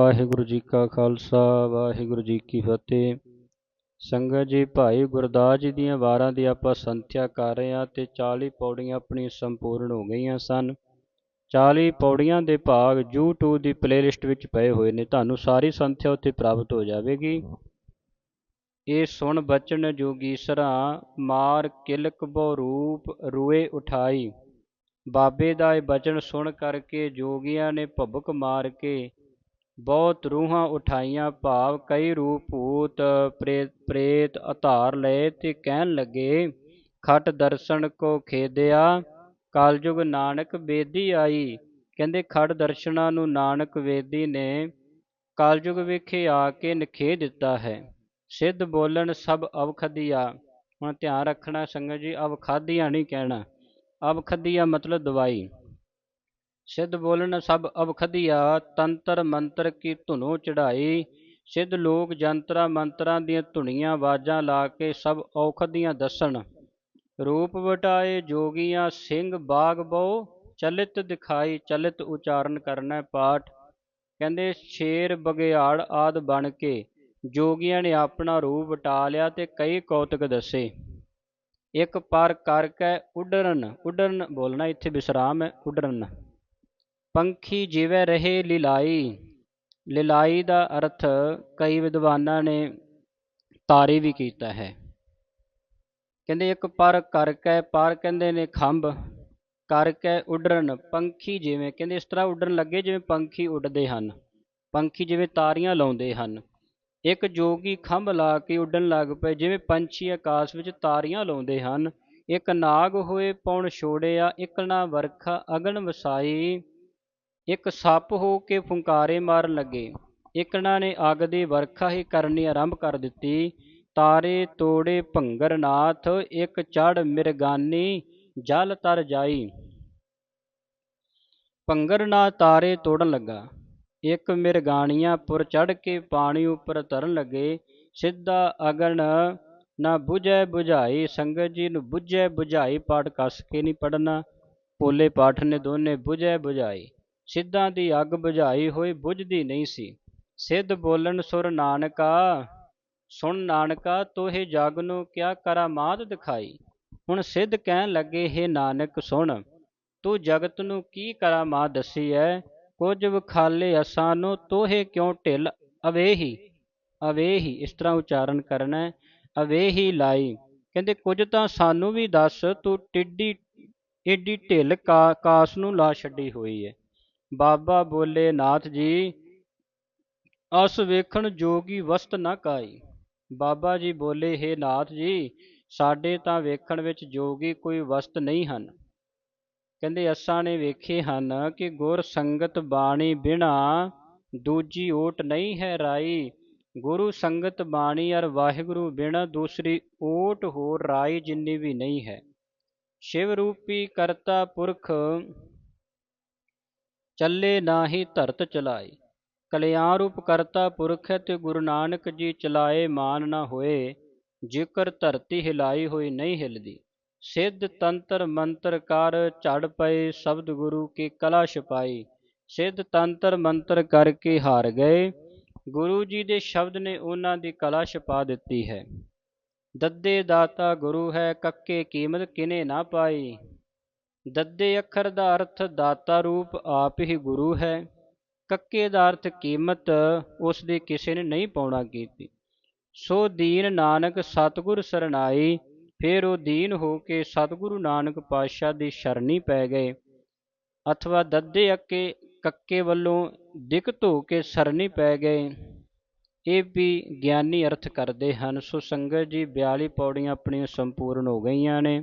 ਵਾਹਿਗੁਰੂ ਜੀ ਕਾ ਖਾਲਸਾ, ਵਾਹਿਗੁਰੂ ਜੀ ਕੀ ਫਤਿਹ। ਸੰਗਤ ਜੀ, ਭਾਈ ਗੁਰਦਾਸ ਜੀ ਦੀਆਂ ਵਾਰਾਂ ਦੀ ਆਪਾਂ ਸੰਥਿਆ ਕਰ ਰਹੇ ਹਾਂ ਤੇ 40 ਪੌੜੀਆਂ ਆਪਣੀ ਸੰਪੂਰਨ ਹੋ ਗਈਆਂ ਸਨ। 40 ਪੌੜੀਆਂ ਦੇ ਭਾਗ YouTube ਦੀ ਪਲੇਲਿਸਟ ਵਿੱਚ ਪਏ ਹੋਏ ਨੇ। ਤੁਹਾਨੂੰ ਸਾਰੀ ਸੰਥਿਆ ਉੱਥੇ ਪ੍ਰਾਪਤ ਹੋ ਜਾਵੇਗੀ। ਇਹ ਸੁਣ ਬਚਨ ਜੋਗੀਸਰਾ ਮਾਰ ਕਿਲਕ ਬਹੁ ਰੂਪ, ਰੂਏ ਉਠਾਈ। ਬਾਬੇ ਦਾ ਇਹ ਬਚਨ ਸੁਣ ਕਰਕੇ ਜੋਗੀਆਂ ਨੇ ਭਬਕ ਮਾਰ ਕੇ ਬਹੁਤ ਰੂਹਾਂ ਉਠਾਈਆਂ, ਭਾਵ ਕਈ ਰੂਪ ਭੂਤ ਪ੍ਰੇਤ ਪ੍ਰੇਤ ਅਧਾਰ ਲਏ ਤੇ ਕਹਿਣ ਲੱਗੇ, ਖਟ ਦਰਸ਼ਨ ਕੋ ਖੇਦਿਆ, ਕਲਯੁਗ ਨਾਨਕ ਬੇਦੀ ਆਈ। ਕਹਿੰਦੇ ਖੜ ਦਰਸ਼ਨਾਂ ਨੂੰ ਨਾਨਕ ਵੇਦੀ ਨੇ ਕਲਯੁਗ ਵਿਖੇ ਆ ਕੇ ਨਖੇ ਦਿੱਤਾ ਹੈ। ਸਿੱਧ ਬੋਲਣ ਸਭ ਅਵਖਦੀਆ ਹੁਣ ਧਿਆਨ ਰੱਖਣਾ ਸੰਗਤ ਜੀ ਅਵਖਾਦੀਆਂ ਨਹੀਂ ਕਹਿਣਾ। ਅਵਖਦੀਆ ਮਤਲਬ ਦਵਾਈ। ਸਿੱਧ ਬੋਲਣ ਸਭ ਅਵਖਦੀਆ ਤੰਤਰ ਮੰਤਰ ਕੀ ਧੁਨੋ ਚੜਾਈ ਸਿੱਧ ਲੋਕ ਜੰਤਰਾ ਮੰਤਰਾਂ ਦੀਆਂ ਧੁਨੀਆਂ ਆਵਾਜ਼ਾਂ ਲਾ ਕੇ ਸਭ ਔਖਦੀਆਂ ਦੱਸਣ। ਰੂਪ ਵਟਾਏ ਜੋਗੀਆਂ, ਸਿੰਘ ਬਾਗ ਬਹੁ, ਚਲਿਤ ਦਿਖਾਈ, ਚਲਿਤ ਉਚਾਰਨ ਕਰਨਾ ਪਾਠ। ਕਹਿੰਦੇ, ਸ਼ੇਰ ਬਗਿਆੜ ਆਦ ਬਣ ਕੇ ਜੋਗੀਆਂ ਨੇ ਆਪਣਾ ਰੂਪ ਵਟਾ ਲਿਆ ਤੇ ਕਈ ਕੌਤਕ ਦੱਸੇ। ਇੱਕ ਪਰ ਕਰਕੇ ਉਡਰਨ ਉਡਰਨ ਬੋਲਣਾ ਇੱਥੇ ਵਿਸਰਾਮ ਹੈ, ਉਡਰਨ। ਪੰਖੀ ਜਿਵੇਂ ਰਹੇ ਲਿਲਾਈ। ਲਿਲਾਈ ਦਾ ਅਰਥ ਕਈ ਵਿਦਵਾਨਾਂ ਨੇ ਤਾਰੀ ਵੀ ਕੀਤਾ ਹੈ। ਕਹਿੰਦੇ ਇੱਕ ਪਰ ਕਰਕੇ ਪਰ ਕਹਿੰਦੇ ਨੇ ਖੰਭ ਕਰਕੇ ਉਡਰਨ, ਪੰਖੀ ਜਿਵੇਂ, ਕਹਿੰਦੇ ਇਸ ਤਰ੍ਹਾਂ ਉੱਡਣ ਲੱਗੇ ਜਿਵੇਂ ਪੰਖੀ ਉੱਡਦੇ ਹਨ। ਪੰਖੀ ਜਿਵੇਂ ਤਾਰੀਆਂ ਲਾਉਂਦੇ ਹਨ। ਇੱਕ ਜੋਗੀ ਖੰਭ ਲਾ ਕੇ ਉੱਡਣ ਲੱਗ ਪਏ ਜਿਵੇਂ ਪੰਛੀ ਆਕਾਸ਼ ਵਿੱਚ ਤਾਰੀਆਂ ਲਾਉਂਦੇ ਹਨ। ਇੱਕ ਨਾਗ ਹੋਏ, ਪੌਣ ਛੋੜਿਆ, ਇੱਕ ਨਾ ਵਰਖਾ, ਅਗਨ ਵਸਾਈ ਇੱਕ ਸੱਪ ਹੋ ਕੇ ਫੁੰਕਾਰੇ ਮਾਰਨ ਲੱਗੇ। ਇਕਣਾ ਨੇ ਅੱਗ ਦੀ ਵਰਖਾ ਹੀ ਕਰਨੀ ਆਰੰਭ ਕਰ ਦਿੱਤੀ। ਤਾਰੇ ਤੋੜੇ ਭੰਗਰ ਨਾਥ, ਇੱਕ ਚੜ ਮਿਰਗਾਨੀ, ਜਲ ਤਰ ਜਾਈ। ਭੰਗਰ ਨਾ ਤਾਰੇ ਤੋੜਨ ਲੱਗਾ। ਇੱਕ ਮਿਰਗਾਣੀਆਂ ਪੁਰ ਚੜ ਕੇ ਪਾਣੀ ਉੱਪਰ ਤਰਨ ਲੱਗੇ। ਸਿੱਧਾ ਅਗਨ ਨਾ ਬੁਝੈ ਬੁਝਾਈ, ਸੰਗਤ ਜੀ ਨੂੰ 부ਝੈ ਬੁਝਾਈ, ਪਾਠ ਕੱਸ ਕੇ ਨਹੀਂ ਪੜਨਾ ਭੋਲੇ ਪਾਠ ਨੇ ਦੋਨੇ ਬੁਝੈ ਬੁਝਾਈ। ਸਿੱਧਾਂ ਦੀ ਅੱਗ ਬੁਝਾਈ ਹੋਈ ਬੁਝਦੀ ਨਹੀਂ ਸੀ। ਸਿੱਧ ਬੋਲਣ, ਸੁਰ ਨਾਨਕਾ, ਸੁਣ ਨਾਨਕਾ, ਤੋਹੇ ਜਗ ਨੂੰ ਕਿਆ ਕਰਾਮਾਤ ਦਿਖਾਈ? ਹੁਣ ਸਿੱਧ ਕਹਿਣ ਲੱਗੇ, ਹੈ ਨਾਨਕ, ਸੁਣ, ਤੂੰ ਜਗਤ ਨੂੰ ਕੀ ਕਰਾਮਾਤ ਦੱਸੀ ਹੈ ਕੁਝ ਵਿਖਾਲੇ ਅਸਾਂ ਨੂੰ ਤੋਹੇ ਕਿਉਂ ਢਿੱਲ? ਅਵੇਹੀ ਅਵੇਹੀ, ਇਸ ਤਰ੍ਹਾਂ ਉਚਾਰਨ ਕਰਨਾ ਹੈ ਅਵੇਹੀ ਲਾਈ। ਕਹਿੰਦੇ, ਕੁਝ ਤਾਂ ਸਾਨੂੰ ਵੀ ਦੱਸ, ਤੂੰ ਟਿੱਡੀ, ਏਡੀ ਢਿੱਲ ਕਾਸ ਨੂੰ ਲਾ ਛੱਡੀ ਹੋਈ ਹੈ ਬਾਬਾ ਬੋਲੇ ਨਾਥ ਜੀ, ਅਸ ਵੇਖਣ ਜੋਗੀ ਵਸਤ ਨਾ ਕਾਈ। ਬਾਬਾ ਜੀ ਬੋਲੇ, ਹੈ ਨਾਥ ਜੀ, ਸਾਡੇ ਤਾਂ ਵੇਖਣ ਵਿੱਚ ਜੋਗੀ ਕੋਈ ਵਸਤ ਨਹੀਂ ਹਨ। ਕਹਿੰਦੇ, ਅਸਾਂ ਨੇ ਵੇਖੇ ਹਨ ਕਿ ਗੁਰ ਸੰਗਤ ਬਾਣੀ ਬਿਨਾ ਦੂਜੀ ਓਟ ਨਹੀਂ ਹੈ ਰਾਈ। ਗੁਰੂ ਸੰਗਤ ਬਾਣੀ ਅਰ ਵਾਹਿਗੁਰੂ ਬਿਨਾ ਦੂਸਰੀ ਓਟ ਹੋਰ ਰਾਈ ਜਿੰਨੀ ਵੀ ਨਹੀਂ ਹੈ। ਸ਼ਿਵ ਰੂਪੀ ਕਰਤਾ ਪੁਰਖ ਚੱਲੇ ਨਾਹੀ ਧਰਤ ਚਲਾਈ ਕਲਿਆਣ ਰੂਪ ਕਰਤਾ ਪੁਰਖ ਤੇ ਗੁਰੂ ਨਾਨਕ ਜੀ ਚਲਾਏ ਮਾਨ ਨਾ ਹੋਏ, ਜਿਕਰ ਧਰਤੀ ਹਿਲਾਈ ਹੋਈ ਨਹੀਂ ਹਿਲਦੀ। ਸਿੱਧ ਤੰਤਰ ਮੰਤਰ ਕਰ ਝੜ ਪਏ ਸ਼ਬਦ ਗੁਰੂ ਕੀ ਕਲਾ ਛਪਾਈ। ਸਿੱਧ ਤੰਤਰ ਮੰਤਰ ਕਰਕੇ ਹਾਰ ਗਏ, ਗੁਰੂ ਜੀ ਦੇ ਸ਼ਬਦ ਨੇ ਉਹਨਾਂ ਦੀ ਕਲਾ ਛਪਾ ਦਿੱਤੀ ਹੈ। ਦੱਦੇ ਦਾਤਾ ਗੁਰੂ ਹੈ, ਕੱਕੇ ਕੀਮਤ ਕਿਨੇ ਨਾ ਪਾਈ। ਦੱਦੇ ਅੱਖਰ ਦਾ ਅਰਥ ਦਾਤਾ ਰੂਪ ਆਪ ਹੀ ਗੁਰੂ ਹੈ। ਕੱਕੇ ਦਾ ਅਰਥ ਕੀਮਤ ਉਸ ਦੀ ਕਿਸੇ ਨੇ ਨਹੀਂ ਪਾਉਣਾ ਕੀਤੀ। ਸੋ ਦੀਨ ਨਾਨਕ ਸਤਗੁਰ ਸਰਨਾਈ ਫਿਰ ਉਹ ਦੀਨ ਹੋ ਕੇ ਸਤਗੁਰੂ ਨਾਨਕ ਪਾਤਸ਼ਾਹ ਦੀ ਸ਼ਰਣੀ ਪੈ ਗਏ। ਅਥਵਾ ਦੱਦੇ ਅੱਕੇ, ਕੱਕੇ ਵੱਲੋਂ ਦਿੱਕਤ ਧੋ ਕੇ ਸਰਨੀ ਪੈ ਗਏ। ਇਹ ਵੀ ਗਿਆਨੀ ਅਰਥ ਕਰਦੇ ਹਨ। ਸੋ ਸੰਗਤ ਜੀ 42 ਪੌੜੀਆਂ ਆਪਣੀਆਂ ਸੰਪੂਰਨ ਹੋ ਗਈਆਂ ਨੇ।